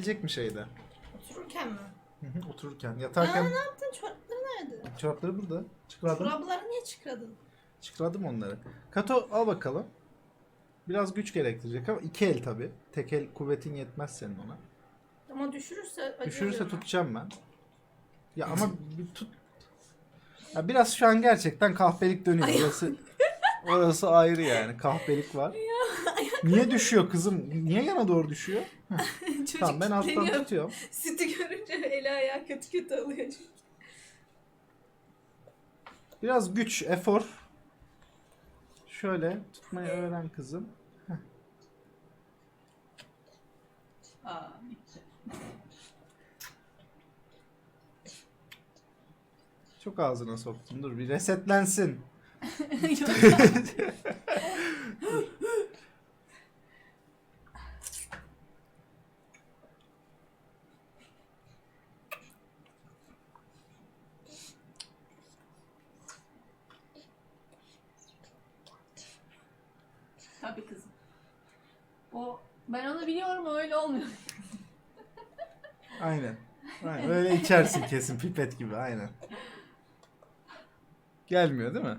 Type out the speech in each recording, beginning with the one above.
Gelecek mi şeyde? Otururken mi? Hı hı, Otururken. Aa, Yatarken ne yaptın? Çorapları nerede? çorapları burada. Çıkardım. Çorapları niye çıkardın? Çıkardım onları. Kato al bakalım. Biraz güç gerektirecek ama iki el tabi. Tek el kuvvetin yetmez senin ona. Ama düşürürse acı Düşürürse tutacağım ben. Ya ama bir tut. Ya biraz şu an gerçekten kahpelik dönüyor. Orası orası ayrı yani. Kahpelik var. Niye düşüyor kızım? Niye yana doğru düşüyor? Çocuk Tamam ben alttan kilitleniyor. tutuyorum. Sütü görünce eli ayağı kötü kötü çünkü. Biraz güç, efor. Şöyle tutmayı öğren kızım. Aa. Çok ağzına soktum. Dur bir resetlensin. Tabii kızım. O ben onu biliyorum öyle olmuyor. Aynen. Aynen. Öyle içersin kesin pipet gibi aynen. Gelmiyor değil mi?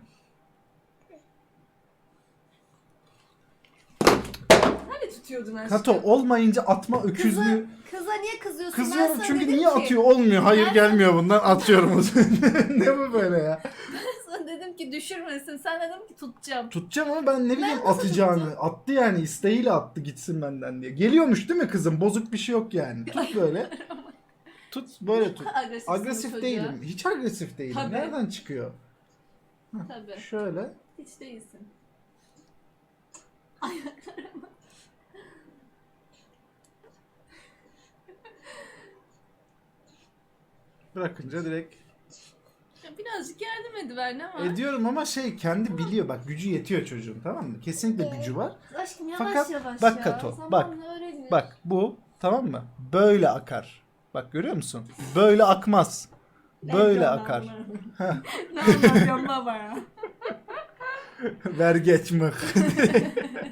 Hani tutuyordun aşkım? Kato olmayınca atma öküzlüğü. Kıza niye kızıyorsun? Kızıyorum sana çünkü dedim niye ki- atıyor? Olmuyor. Hayır Ben- gelmiyor bundan. Atıyorum o zaman. ne bu böyle ya? Ben dedim ki düşürmesin. Sen dedim ki tutacağım. Tutacağım ama ben ne bileyim nasıl atacağını. Attı yani isteğiyle attı gitsin benden diye. Geliyormuş değil mi kızım? Bozuk bir şey yok yani. Tut böyle. Tut böyle tut. Agresif çocuğa. değilim. Hiç agresif değilim. Tabii. Nereden çıkıyor? Tabii. Şöyle. Hiç değilsin. Bırakınca direkt Birazcık yardım ediver ne var? ediyorum ama şey kendi biliyor bak gücü yetiyor çocuğun tamam mı? Kesinlikle Evet. gücü var. Aşkım yavaş Fakat yavaş bak ya. Kato, Zamanla bak. öğrenir. Bak bu tamam mı? Böyle akar. Bak görüyor musun? Böyle akmaz. Böyle akar. Ne yapıyorsun baba ya? Ver geç mık.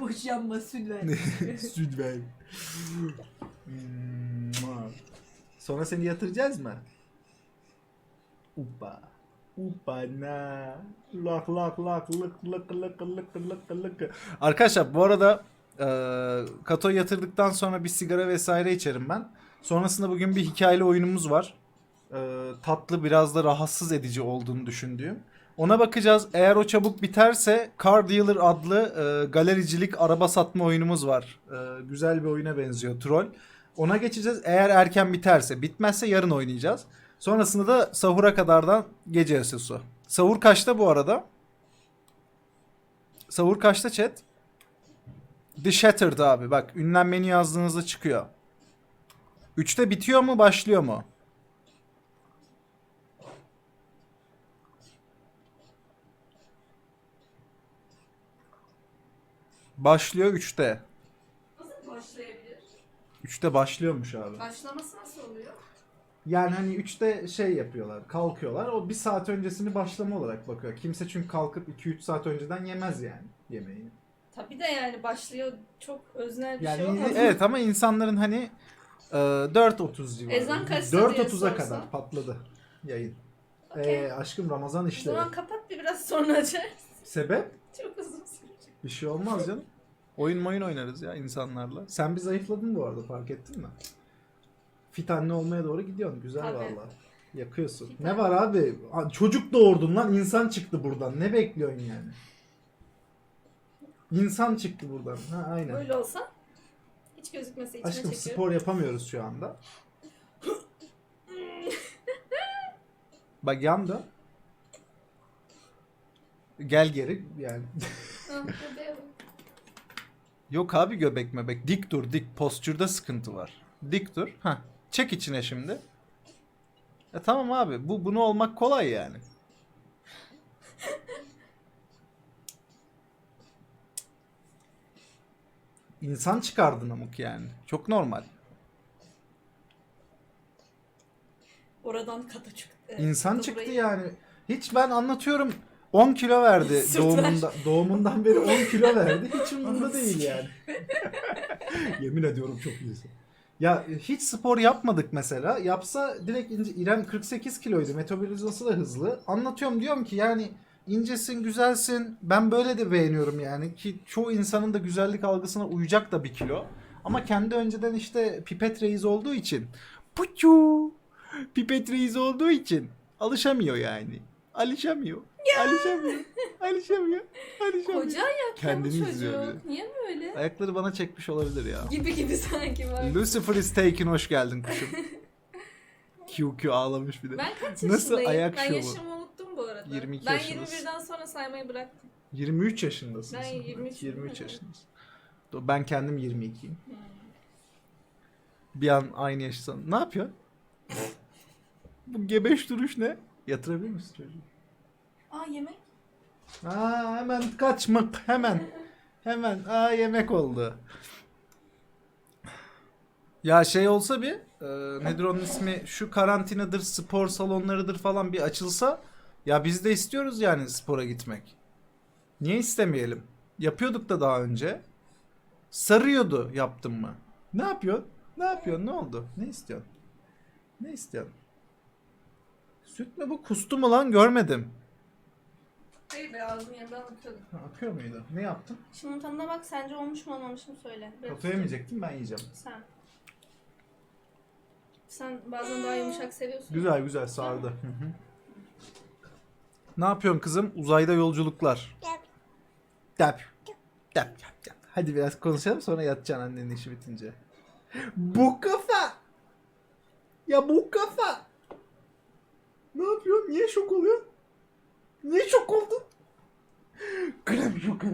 Boşanma süt ver. Süt ver. Mua. Sonra seni yatıracağız mı? Upa. Upa na. Lak lak lak lık lık lık lık lık lık. Arkadaşlar bu arada e, Kato'yu yatırdıktan sonra bir sigara vesaire içerim ben. Sonrasında bugün bir hikayeli oyunumuz var. E, tatlı biraz da rahatsız edici olduğunu düşündüğüm. Ona bakacağız. Eğer o çabuk biterse Car Dealer adlı e, galericilik araba satma oyunumuz var. E, güzel bir oyuna benziyor Troll. Ona geçeceğiz. Eğer erken biterse, bitmezse yarın oynayacağız. Sonrasında da sahura kadardan gece yarısı. Sahur kaçta bu arada? Sahur kaçta chat? The Shattered abi. Bak ünlenmeni yazdığınızda çıkıyor. 3'te bitiyor mu başlıyor mu? Başlıyor 3'te. Nasıl başlayabilir? 3'te başlıyormuş abi. Başlaması nasıl oluyor? Yani hani 3'te şey yapıyorlar, kalkıyorlar. O bir saat öncesini başlama olarak bakıyor. Kimse çünkü kalkıp 2-3 saat önceden yemez yani yemeği. Tabii de yani başlıyor çok öznel bir Yani şey olmaz. evet ama insanların hani e, 4.30 civarı. Ezan kaçta diye 4.30'a sorsa? kadar patladı yayın. Okey. Ee, aşkım Ramazan O işleri. zaman kapat bir biraz sonra açarız. Sebep? Çok uzun sürecek. Bir şey olmaz canım. Oyun oyun oynarız ya insanlarla. Sen bir zayıfladın bu arada fark ettin mi? Fit anne olmaya doğru gidiyorsun. Güzel Tabii. valla. Yakıyorsun. Fit ne anne. var abi? Çocuk doğurdun lan. insan çıktı buradan. Ne bekliyorsun yani? İnsan çıktı buradan. Ha aynen. Böyle olsa hiç gözükmese içine Aşkım çekiyorum. spor yapamıyoruz şu anda. Bak yan dön. Gel geri yani. Yok abi göbek mebek. Dik dur dik. Postürde sıkıntı var. Dik dur. Heh. Çek içine şimdi. E tamam abi. Bu bunu olmak kolay yani. İnsan çıkardın amık yani. Çok normal. Oradan kata çıktı. İnsan Kata çıktı burayı- yani. Hiç ben anlatıyorum 10 kilo verdi Sırt doğumunda, doğumundan beri 10 kilo verdi. Hiç umurumda değil yani. Yemin ediyorum çok iyisin. Ya hiç spor yapmadık mesela. Yapsa direkt ince, İrem 48 kiloydu. Metabolizması da hızlı. Anlatıyorum diyorum ki yani incesin, güzelsin. Ben böyle de beğeniyorum yani ki çoğu insanın da güzellik algısına uyacak da bir kilo. Ama kendi önceden işte pipet reis olduğu için puçu pipet reis olduğu için alışamıyor yani. Alışamıyor. Alışamıyor. Alışamıyor. Alışamıyor. Koca ayak ya bu Kendini çocuk. izliyor bir de. Niye böyle? Ayakları bana çekmiş olabilir ya. Gibi gibi sanki var. Lucifer is taken hoş geldin kuşum. QQ ağlamış bir de. Ben kaç Nasıl yaşındayım? ayak ben şovu? yaşımı unuttum bu arada. 22 ben yaşındasın. 21'den sonra saymayı bıraktım. 23 yaşındasın. Ben sen. 23 23 hı. yaşındasın. Do- Ben kendim 22'yim. Bir an aynı yaşsan. Ne yapıyorsun? Bu gebeş duruş ne? Yatırabilir misin çocuğu? Aa yemek. Aa hemen kaçmak hemen. Hemen aa yemek oldu. Ya şey olsa bir e, nedir onun ismi şu karantinadır spor salonlarıdır falan bir açılsa ya biz de istiyoruz yani spora gitmek. Niye istemeyelim? Yapıyorduk da daha önce. Sarıyordu yaptın mı? Ne yapıyorsun? Ne yapıyorsun? Ne oldu? Ne istiyorsun? Ne istiyorsun? Süt mü bu? Kustu mu lan? Görmedim. Hayır be ağzım yanından akıyordu. Ha, akıyor muydu? Ne yaptın? Şimdi tadına bak sence olmuş mu olmamış mı söyle. Biraz Katoya yemeyecektim ben yiyeceğim. Sen. Sen bazen daha yumuşak seviyorsun. Güzel güzel sardı. Hı hı. Ne yapıyorsun kızım? Uzayda yolculuklar. Dap. Dap dap dap. Hadi biraz konuşalım sonra yatacaksın annenin işi bitince. Bu kafa. Ya bu kafa. Ne yapıyorsun? Niye şok oluyorsun? Niye şok oldun? Krem şoku. Hmm. Hmm. Hmm. Ne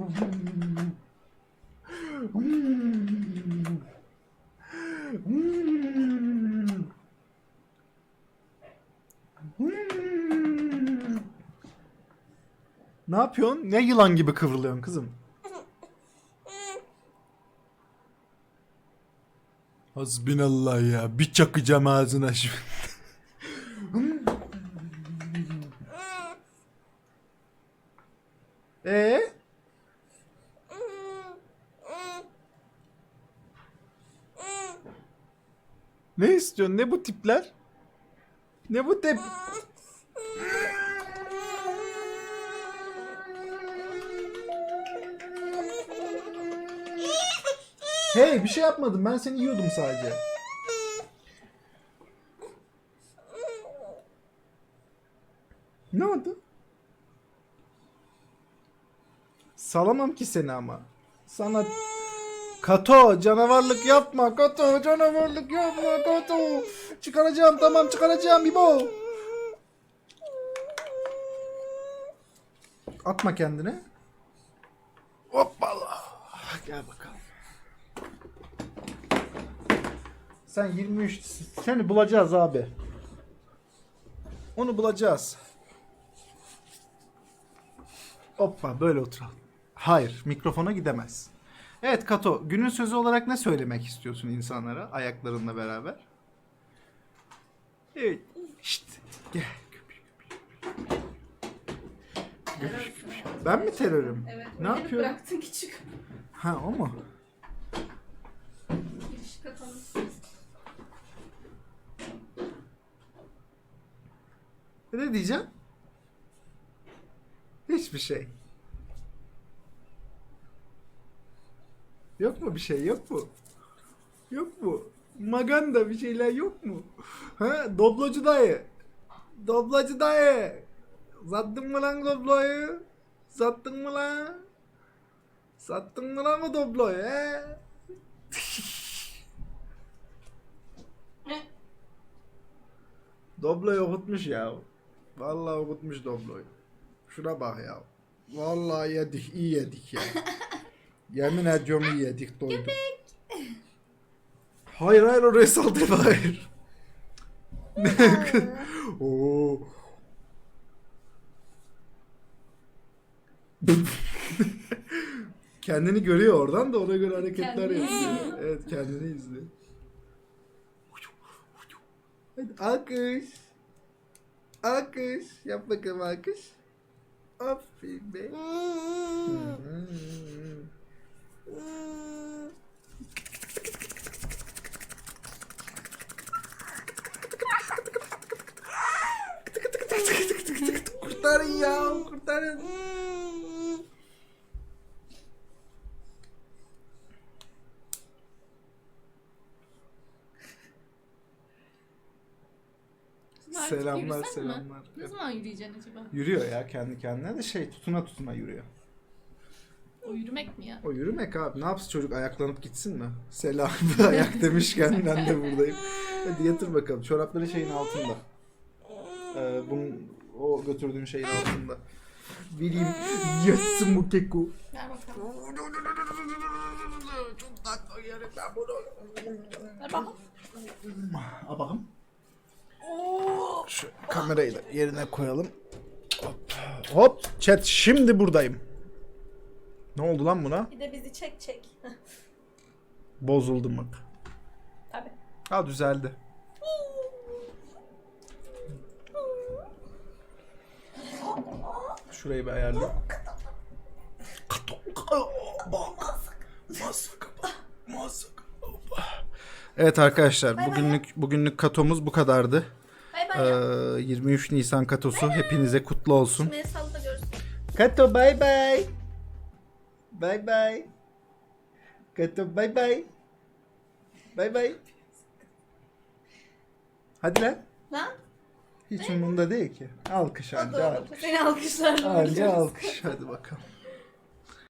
yapıyorsun? Ne yılan gibi kıvrılıyorsun kızım? Hasbinallah ya. Bir çakacağım ağzına şimdi. Ee? Ne istiyorsun? Ne bu tipler? Ne bu tip? Hey bir şey yapmadım. Ben seni yiyordum sadece. Ne oldu? Salamam ki seni ama. Sana Kato canavarlık yapma. Kato canavarlık yapma. Kato. Çıkaracağım tamam çıkaracağım İbo. Atma kendine. Hoppala. Gel bakalım. Sen 23 seni bulacağız abi. Onu bulacağız. Hoppa böyle oturalım. Hayır mikrofona gidemez Evet Kato, günün sözü olarak ne söylemek istiyorsun insanlara ayaklarınla beraber? Evet. Şşt. Gel. Köpüş, köpüş. Köpüş, köpüş. Ben mi terörüm? Evet. Ne yapıyorum? Bıraktın ki çık. Ha o mu? Giriş kapalı. Ne diyeceğim? Hiçbir şey. Yok mu bir şey? Yok mu? Yok mu? Maganda bir şeyler yok mu? Ha? Doblacı dayı. Doblacı dayı. Sattın mı lan dobloyu? Sattın mı lan? Sattın mı lan o dobloyu he? Dobloyu okutmuş ya. Vallahi okutmuş Doblo'yu. Şuna bak ya. Vallahi yedik, iyi yedik ya. Yemin ediyorum iyi yedik doyduk. Hayır hayır oraya saldırma hayır. Oo. Kendini görüyor oradan da ona göre hareketler Kendini yapıyor. izliyor. Evet kendini izliyor. Hadi alkış. Alkış. Yap bakalım alkış. Aferin be. Kurtarın ya kurtarın. Artık Selamlar yürüsen mi? selamlar. Ne zaman yürüyeceksin acaba? Yürüyor ya kendi kendine de şey tutuna tutuna yürüyor. O yürümek mi ya? O yürümek abi. Ne yapsın çocuk ayaklanıp gitsin mi? Selam ayak demişken ben de buradayım. Hadi yatır bakalım. Çorapları şeyin altında. Ee, bunun o götürdüğün şeyin altında. Vereyim. Yatsın bu keko. Ver bakalım. Çok tatlı yerim ben bunu. Ver bakalım. Al bakalım. Şu kamerayı da yerine koyalım. Hop. Hop. Chat şimdi buradayım. Ne oldu lan buna? Bir de bizi çek çek. Bozuldu bak. Tabii. Ha düzeldi. Şurayı bir ayarlayayım. Evet arkadaşlar bugünlük bugünlük katomuz bu kadardı. Bay bay. Ee, 23 Nisan katosu hepinize kutlu olsun. Kato bay bay. Bay bay. Kato bay bay. Bay bay. Hadi lan. Lan. Hiç umurunda değil ki. Alkış anca alkış. Seni alkışlarla. Anca alkış. Hadi bakalım.